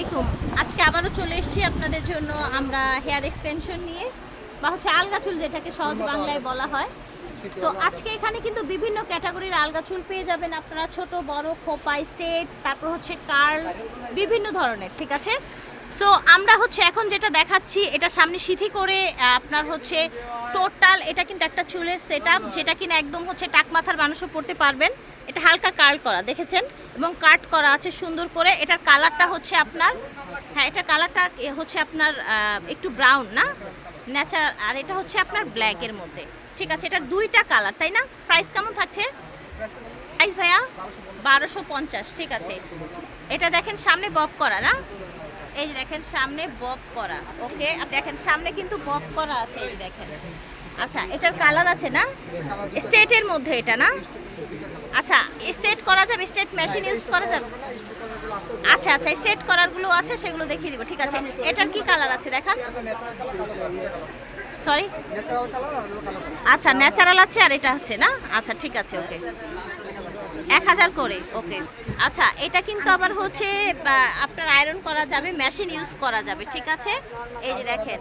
আলাইকুম। আজকে আবারও চলে এসেছি আপনাদের জন্য আমরা হেয়ার এক্সটেনশন নিয়ে, বা হচ্ছে আলগা চুল যেটাকে সহজ বাংলায় বলা হয়। তো আজকে এখানে কিন্তু বিভিন্ন ক্যাটাগরির আলগা চুল পেয়ে যাবেন আপনারা, ছোট, বড়, খোপা, স্টেট, তারপর হচ্ছে কার্ল, বিভিন্ন ধরনের, ঠিক আছে? সো আমরা হচ্ছে এখন যেটা দেখাচ্ছি, এটা সামনে সিথি করে আপনার হচ্ছে টোটাল, এটা কিন্তু একটা চুলের সেট যেটা কিনা একদম হচ্ছে টাক মাথার মানুষও পড়তে পারবেন। এটা হালকা কার্ল করা, দেখেছেন? এবং কাট করা আছে সুন্দর করে। এটার কালারটা হচ্ছে আপনার হ্যাঁ এটার কালারটা হচ্ছে আপনার একটু ব্রাউন না? ন্যাচারাল আর এটা হচ্ছে আপনার ব্ল্যাকের মধ্যে। ঠিক আছে এটা দুইটা কালার তাই না? প্রাইস কেমন থাকছে? প্রাইস ভাইয়া, বারোশো পঞ্চাশ, ঠিক আছে। এটা দেখেন সামনে বব করা না? এই যে দেখেন সামনে বব করা ওকে দেখেন সামনে কিন্তু বব করা আছে, এই দেখেন। আচ্ছা এটার কালার আছে না? স্টেটের মধ্যে এটা না? আচ্ছা স্ট্রেট করা যাবে স্ট্রেট মেশিন ইউজ করা যাবে? আচ্ছা আচ্ছা স্ট্রেট করারগুলো আছে, সেগুলো দেখিয়ে দিব, ঠিক আছে। এটার কি কালার আছে দেখান? সরি আচ্ছা ন্যাচারাল আছে আর এটা আছে, না? আচ্ছা ঠিক আছে ওকে এক হাজার করে ওকে আচ্ছা এটা কিন্তু আবার হচ্ছে আপনার আয়রন করা যাবে মেশিন ইউজ করা যাবে, ঠিক আছে? এই যে দেখেন।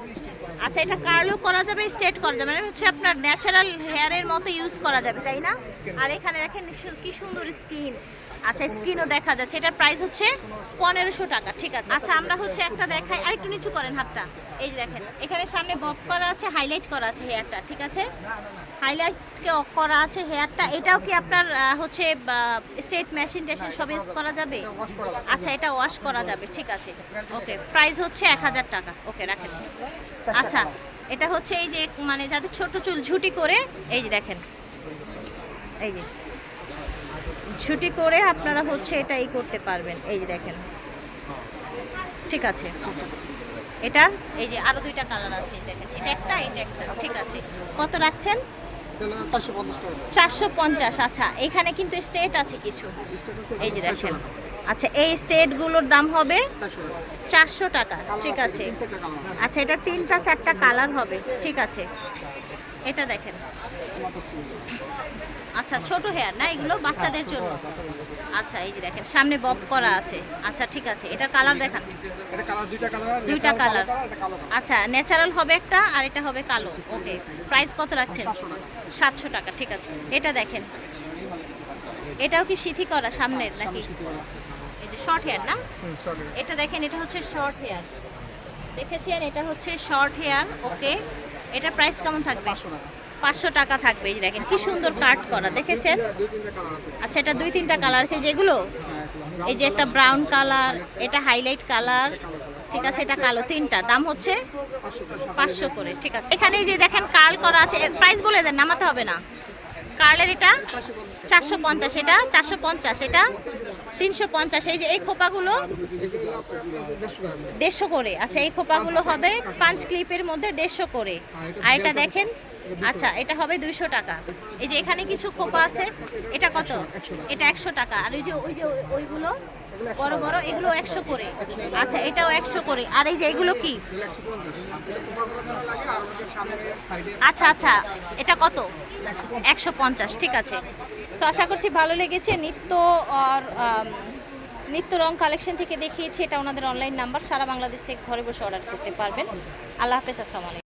আচ্ছা এটা কার্লও করা যাবে স্ট্রেট করা যাবে মানে হচ্ছে আপনার ন্যাচারাল হেয়ারের মতো ইউজ করা যাবে তাই না? আর এখানে দেখেন কি সুন্দর স্কিন আচ্ছা স্কিনও দেখা যাচ্ছে এটার প্রাইস হচ্ছে পনেরোশো টাকা ঠিক আছে? আচ্ছা আমরা হচ্ছে একটা দেখাই আর একটু নিচু করেন হাতটা এই যে দেখেন এখানে সামনে বব করা আছে হাইলাইট করা আছে হেয়ারটা ঠিক আছে? হাইলাইট করা আছে হেয়ারটা এটাও কি আপনার হচ্ছে স্টেট মেশিন টেশিন সব ইউজ করা যাবে? আচ্ছা এটা ওয়াশ করা যাবে ঠিক আছে। ওকে প্রাইস হচ্ছে এক হাজার টাকা ওকে আচ্ছা এটা হচ্ছে এই যে মানে যাদের ছোট চুল ঝুটি করে এই যে দেখেন এই যে ছুটি করে আপনারা হচ্ছে এটা এই করতে পারবেন এই যে দেখেন ঠিক আছে এটা এই যে আরও দুইটা কালার আছে দেখেন এটা একটা এটা একটা ঠিক আছে কত রাখছেন? চারশো পঞ্চাশ আচ্ছা এখানে কিন্তু স্টেট আছে কিছু এই যে দেখেন আচ্ছা এই স্টেটগুলোর দাম হবে চারশো টাকা। ঠিক আছে। আচ্ছা এটা তিনটা চারটা কালার হবে ঠিক আছে। এটা দেখেন। আচ্ছা ছোট হেয়ার না এগুলো? বাচ্চাদের জন্য। আচ্ছা এই যে দেখেন সামনে বব করা আছে। আচ্ছা ঠিক আছে এটা কালার দেখান। দুইটা কালার আচ্ছা ন্যাচারাল হবে একটা আর এটা হবে কালো। ওকে প্রাইস কত রাখছেন? সাতশো টাকা। ঠিক আছে। এটা দেখেন। এটাও কি সিথি করা সামনের নাকি? এই যে শর্ট হেয়ার না? এটা দেখেন এটা হচ্ছে শর্ট হেয়ার দেখেছেন এটা হচ্ছে শর্ট হেয়ার ওকে এটা প্রাইস কেমন থাকবে? পাঁচশো টাকা। থাকবে এই দেখেন কি সুন্দর কাট করা দেখেছেন? আচ্ছা এটা দুই তিনটা কালার আছে যেগুলো এই যে একটা ব্রাউন কালার এটা হাইলাইট কালার ঠিক আছে এটা কালো তিনটা। দাম হচ্ছে? পাঁচশো করে ঠিক আছে। এখানে এই যে দেখেন কার্ল করা আছে প্রাইস বলে দেন নামাতে হবে না। কার্লের এটা চারশো পঞ্চাশ এটা চারশো পঞ্চাশ এটা তিনশো পঞ্চাশ, এই যে এই খোপাগুলো দেড়শো করে। আচ্ছা এই খোপাগুলো হবে পাঁচ ক্লিপের মধ্যে দেড়শো করে। আর এটা দেখেন আচ্ছা এটা হবে দুইশো টাকা। এই যে এখানে কিছু খোপা আছে, এটা কত? এটা একশো টাকা। আর ওই যে ওই যে ওইগুলো বড় বড়, এগুলো একশো করে। আচ্ছা এটাও একশো করে। আর এই যে এগুলো কি? আচ্ছা আচ্ছা এটা কত? একশো পঞ্চাশ, ঠিক আছে। তো আশা করছি ভালো লেগেছে। নিত্য আর নিত্য রং কালেকশন থেকে দেখিয়েছি, এটা ওনাদের অনলাইন নাম্বার সারা বাংলাদেশ থেকে ঘরে বসে অর্ডার করতে পারবেন। আল্লাহ হাফেজ, আসসালামু